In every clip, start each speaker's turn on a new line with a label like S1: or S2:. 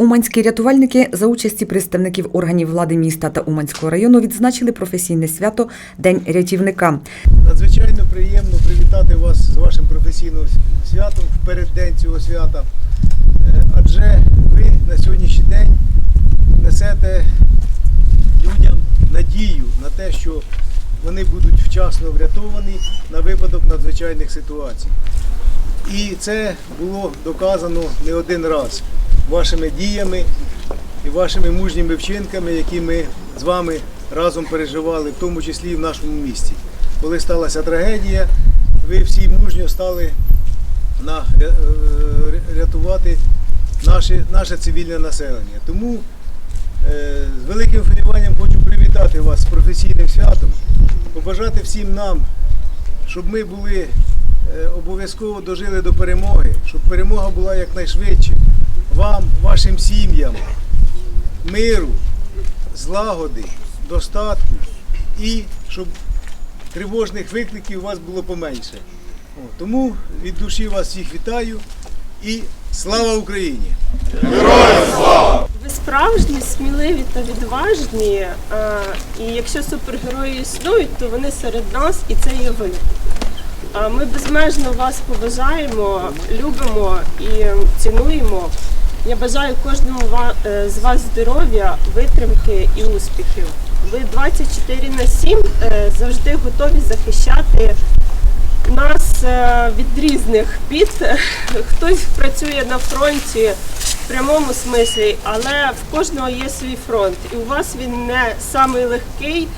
S1: Уманські рятувальники за участі представників органів влади міста та Уманського району відзначили професійне свято День рятівника.
S2: Надзвичайно приємно привітати вас з вашим професійним святом в переддень цього свята. Е, Адже ви на сьогоднішній день несете людям надію на те, що вони будуть вчасно врятовані на випадок надзвичайних ситуацій. І це було доказано не один раз вашими діями і вашими мужніми вчинками, які ми з вами разом переживали, в тому числі і в нашому місті. Коли сталася трагедія, ви всі мужньо стали на, е, рятувати наше, наше цивільне населення. Тому е, з великим хвилюванням хочу привітати вас з професійним святом, побажати всім нам, щоб ми були е, обов'язково дожили до перемоги, щоб перемога була якнайшвидше. Вашим сім'ям, миру, злагоди, достатку і щоб тривожних викликів у вас було поменше. О, тому від душі вас всіх вітаю і слава Україні!
S3: Ви справжні, сміливі та відважні. е, І якщо супергерої існують, то вони серед нас, і це є ви. Ми безмежно вас поважаємо, любимо і цінуємо. Я бажаю кожному е, з вас здоров'я, витримки і успіхів. Ви 24 на 7 е, завжди готові захищати нас е, від різних бід. Хтось працює на фронті в прямому смислі, але в кожного є свій фронт. І у вас він не самий легкий,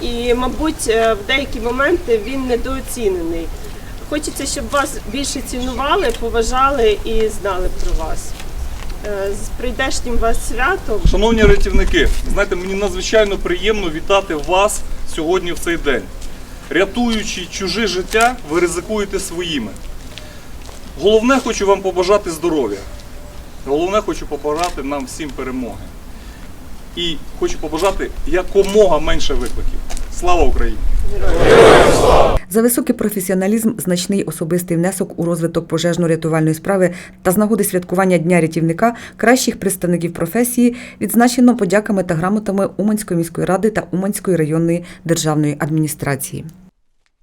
S3: і, мабуть, в деякі моменти він недооцінений. Хочеться, щоб вас більше цінували, поважали і знали про вас. Е, З прийдешнім вас святом.
S4: Шановні рятівники, знаєте, мені надзвичайно приємно вітати вас сьогодні в цей день. Рятуючи чуже життя, ви ризикуєте своїми. Головне хочу вам побажати здоров'я. Головне хочу побажати нам всім перемоги. І хочу побажати якомога менше викликів. Слава Україні!
S1: За високий професіоналізм, значний особистий внесок у розвиток пожежно-рятувальної справи та з нагоди святкування Дня рятівника кращих представників професії відзначено подяками та грамотами Уманської міської ради та Уманської районної державної адміністрації.